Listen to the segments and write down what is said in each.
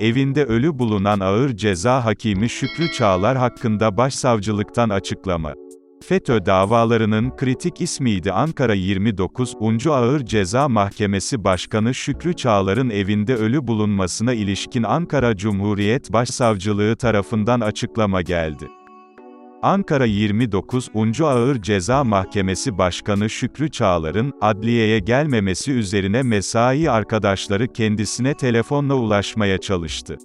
Evinde ölü bulunan ağır ceza hakimi Şükrü Çağlar hakkında başsavcılıktan açıklama. FETÖ davalarının kritik ismiydi Ankara 29. Ağır Ceza Mahkemesi Başkanı Şükrü Çağlar'ın evinde ölü bulunmasına ilişkin Ankara Cumhuriyet Başsavcılığı tarafından açıklama geldi. Ankara 29. Ağır Ceza Mahkemesi Başkanı Şükrü Çağlar'ın, adliyeye gelmemesi üzerine mesai arkadaşları kendisine telefonla ulaşmaya çalıştı.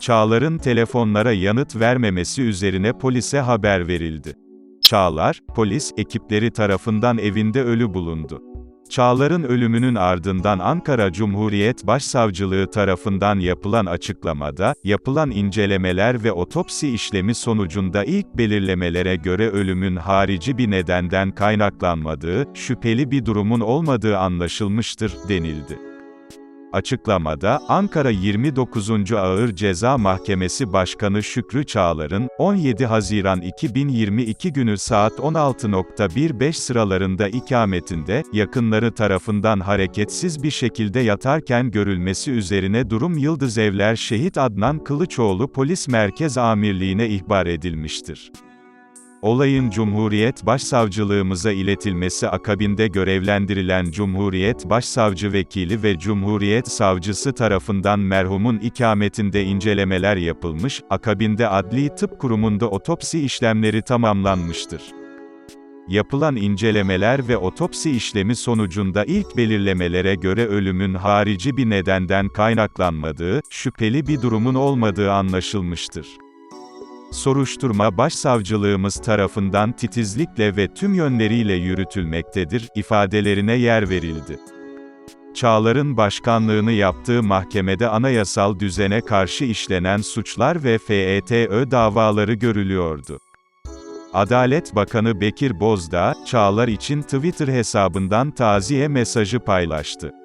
Çağlar'ın telefonlara yanıt vermemesi üzerine polise haber verildi. Çağlar, polis ekipleri tarafından evinde ölü bulundu. Çağlar'ın ölümünün ardından Ankara Cumhuriyet Başsavcılığı tarafından yapılan açıklamada, yapılan incelemeler ve otopsi işlemi sonucunda ilk belirlemelere göre ölümün harici bir nedenden kaynaklanmadığı, şüpheli bir durumun olmadığı anlaşılmıştır, denildi. Açıklamada, Ankara 29. Ağır Ceza Mahkemesi Başkanı Şükrü Çağlar'ın, 17 Haziran 2022 günü saat 16.15 sıralarında ikametinde, yakınları tarafından hareketsiz bir şekilde yatarken görülmesi üzerine durum Yıldız Evler Şehit Adnan Kılıçoğlu Polis Merkez Amirliğine ihbar edilmiştir. Olayın Cumhuriyet Başsavcılığımıza iletilmesi akabinde görevlendirilen Cumhuriyet Başsavcı Vekili ve Cumhuriyet Savcısı tarafından merhumun ikametinde incelemeler yapılmış, akabinde Adli Tıp Kurumu'nda otopsi işlemleri tamamlanmıştır. Yapılan incelemeler ve otopsi işlemi sonucunda ilk belirlemelere göre ölümün harici bir nedenden kaynaklanmadığı, şüpheli bir durumun olmadığı anlaşılmıştır. Soruşturma başsavcılığımız tarafından titizlikle ve tüm yönleriyle yürütülmektedir, ifadelerine yer verildi. Çağlar'ın başkanlığını yaptığı mahkemede anayasal düzene karşı işlenen suçlar ve FETÖ davaları görülüyordu. Adalet Bakanı Bekir Bozdağ, Çağlar için Twitter hesabından taziye mesajı paylaştı.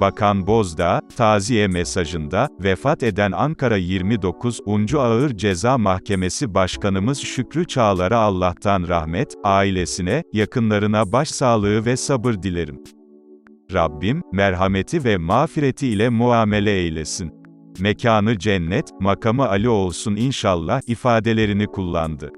Bakan Bozdağ, taziye mesajında, vefat eden Ankara 29. Ağır Ceza Mahkemesi Başkanımız Şükrü Çağlar'a Allah'tan rahmet, ailesine, yakınlarına başsağlığı ve sabır dilerim. Rabbim, merhameti ve mağfireti ile muamele eylesin. Mekanı cennet, makamı Ali olsun inşallah ifadelerini kullandı.